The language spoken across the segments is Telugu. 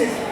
meses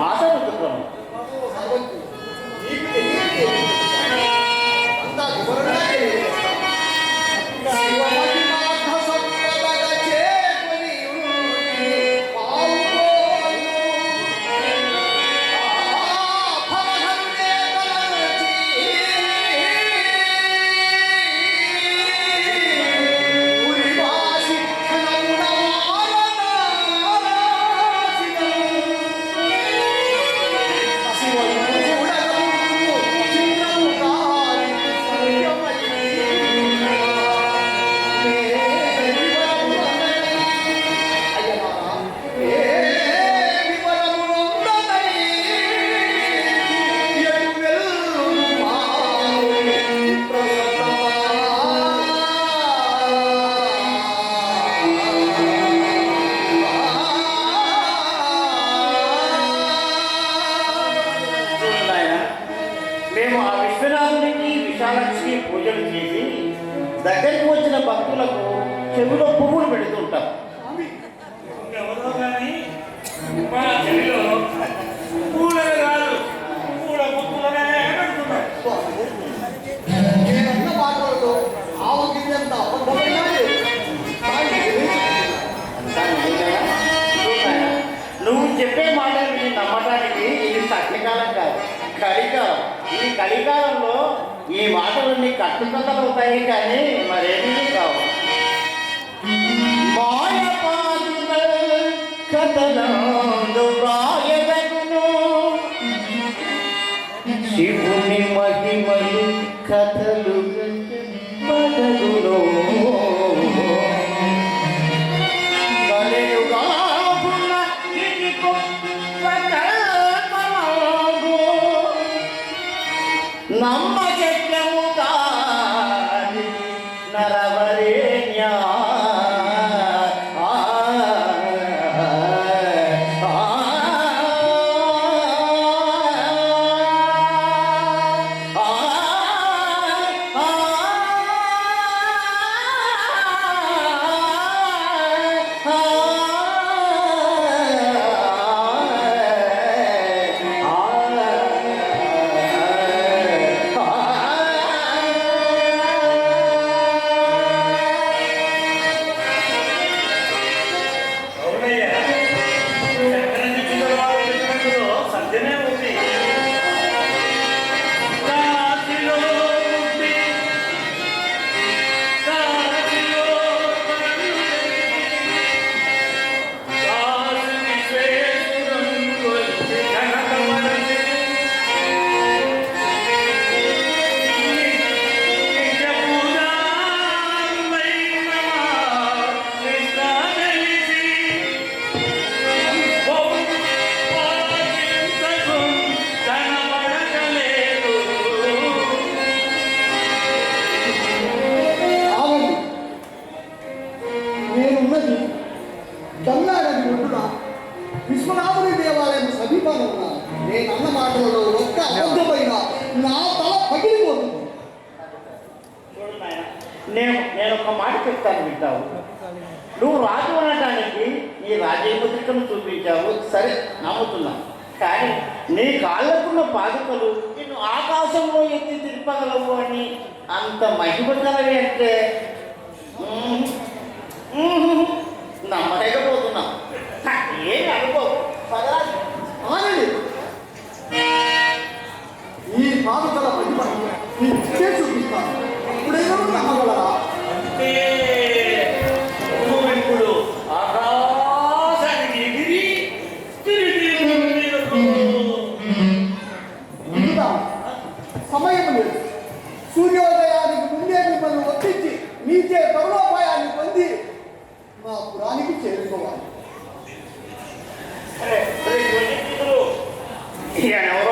Mata ele, meu. దగ్గరికి వచ్చిన భక్తులకు చెవిలో పువ్వులు పెడుతుంటాం స్వామి ఎవరో కానీ మా చెవిలో పూలను కాదు పూల పువ్వులనే పెడుతున్నారు స్వామి నేనన్న మాటలతో ఆవగించేంత అబద్ధమైనా లేదు. స్వామి, దాని నిజంగా చూడాయా? నువ్వు చెప్పే మాటలు నమ్మటానికి ఇది సత్యకాలం కాదు కలికాలం ఈ కలికాలంలో ఈ మాటలన్నీ కట్టుకథలు అవుతాయి కానీ మరేమీ కావు? మాయపాదుల కథనాలు నేను నేను ఒక మాట చెప్తాను వింటావు. నువ్వు రాజు అనడానికి ఈ రాజముద్రికను చూపించావు. సరే నమ్ముతున్నాను కానీ నీ కాళ్ళకున్న పాదుకలు నిన్ను ఆకాశంలో ఎత్తి తిప్పగలవు అని అంత మహిమగలవి అంటే మ్మ్, మీచే తరుణోపాయాన్ని పొంది మా పురానికి చేరుకోవాలి. ఎవరో